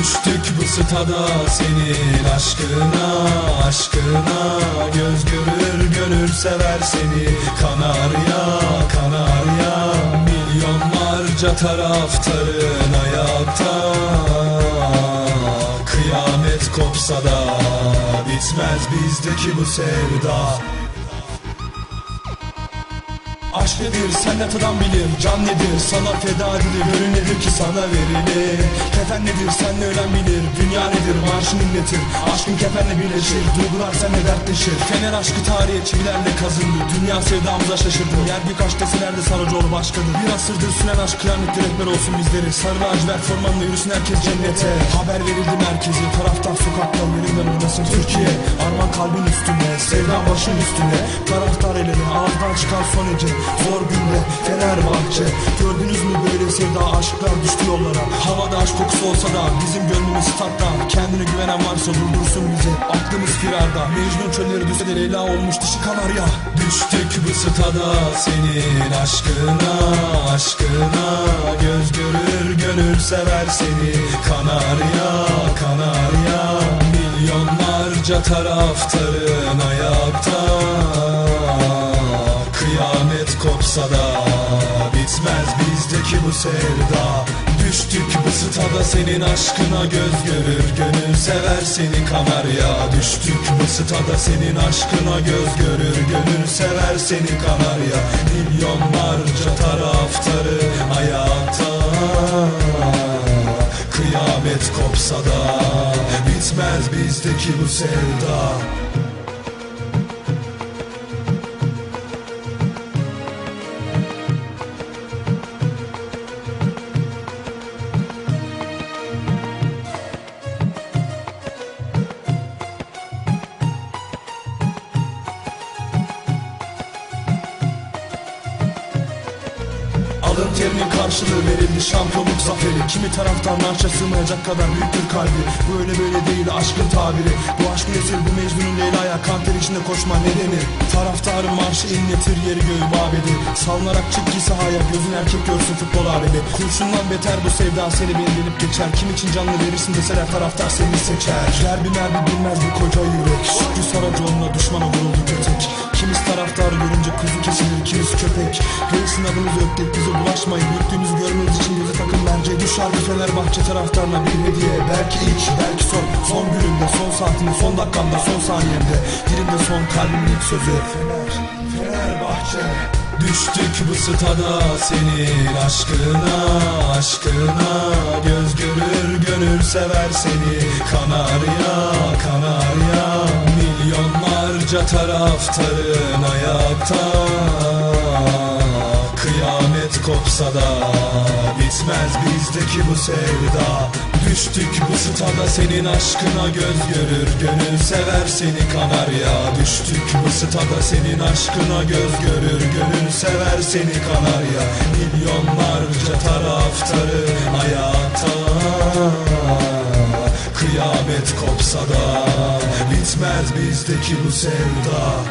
Düştük bu stada senin aşkına Aşkına. Göz görür gönül sever seni. Kanarya Kanarya Milyonlarca taraftarın ayakta Kıyamet kopsa da Bitmez bizdeki bu sevda Aşk nedir? Sen ne tadan bilir Can nedir? Sana feda edilir. Gönül nedir ki sana verilir? Kefen nedir? Sen ne ölen bilir? Dünya nedir? Marşın inletir. Aşkın kefenle birleşir. Duygular senle dertleşir. Fener aşkı tarihe çivilerle kazındı. Dünya sevdamıza şaşırdı. Yer birkaç deselerde Saracoğlu başkadır. Bir asırdır süren aşk kıyametli rehber olsun bizleri. Sarı lacivert formanla yürüsün herkes cennete. Haber verildi merkezi Taraftar sokakta. Benimle oynasın Türkiye. Arman kalbin üstüne. Sevda başın üstüne. Taraftar elini ağızdan çıkan son ece Zor günde Fenerbahçe. Gördünüz mü böyle sevda aşklar düştü yollara. Havada aşk kokusu olsa da Bizim gönlümüz statta Kendine güvenen varsa durdursun bizi. Aklımız firarda. Mecnun çölleri düşse de Leyla olmuş dişi kanarya. Düştük bu stada senin aşkına Aşkına. Göz görür gönül sever seni. Kanarya Kanarya. Milyonlarca taraftarın ayakta kopsa da Bitmez bizdeki bu sevda. Düştük bu stada senin aşkına göz görür. Gönül sever seni kanarya Düştük bu stada senin aşkına göz görür. Gönül sever seni kanarya Milyonlarca taraftarı ayakta Kıyamet kopsa da Bitmez bizdeki bu sevda Terinin karşılığı verildi şampiyonluk zaferi. Kimi taraftan marşa sığmayacak kadar büyüktür kalbi. Bu öyle böyle değil aşkın tabiri. Bu aşkın eseri bu Mecnun'un Leyla'ya kanter içinde koşma nedeni. Taraftarın marşı inletir yeri göğü mabedi Salınarak çık ki sahaya gözün erkek görsün futbol alemi. Kurşundan beter bu sevda seni beğenip geçer. Kim için canlı verirsin deseler taraftar seni seçer. Derbi merbi bilmez bu koca yürek. Şükrü Saracoğlu'na düşmana vuruldu kötek Kimiz taraftarı görünce kuzu kesilir kimiz köpek. Reisin adınızı öptek bize bulaşmayın. Büyüklüğünüzü görmeniz için göze takın bence. Bu şarkı Fenerbahçe taraftarına bir hediye. Belki ilk belki son. Son günümde son saatinde son dakikamda son saniyemde. Dilimde son kalbimin ilk sözü. Fener Fenerbahçe. Düştük bu stada senin aşkına Aşkına. Göz görür gönül sever seni. Kanarya Kanarya Milyonlarca taraftarın ayakta. Kıyamet kopsa da Bitmez bizdeki bu sevda. Düştük bu stada senin aşkına göz görür. Gönül sever seni kanarya. Düştük bu stada senin aşkına göz görür. Gönül sever seni kanarya. Milyonlarca taraftarı ayakta Kıyamet kopsa da Bitmez bizdeki bu sevda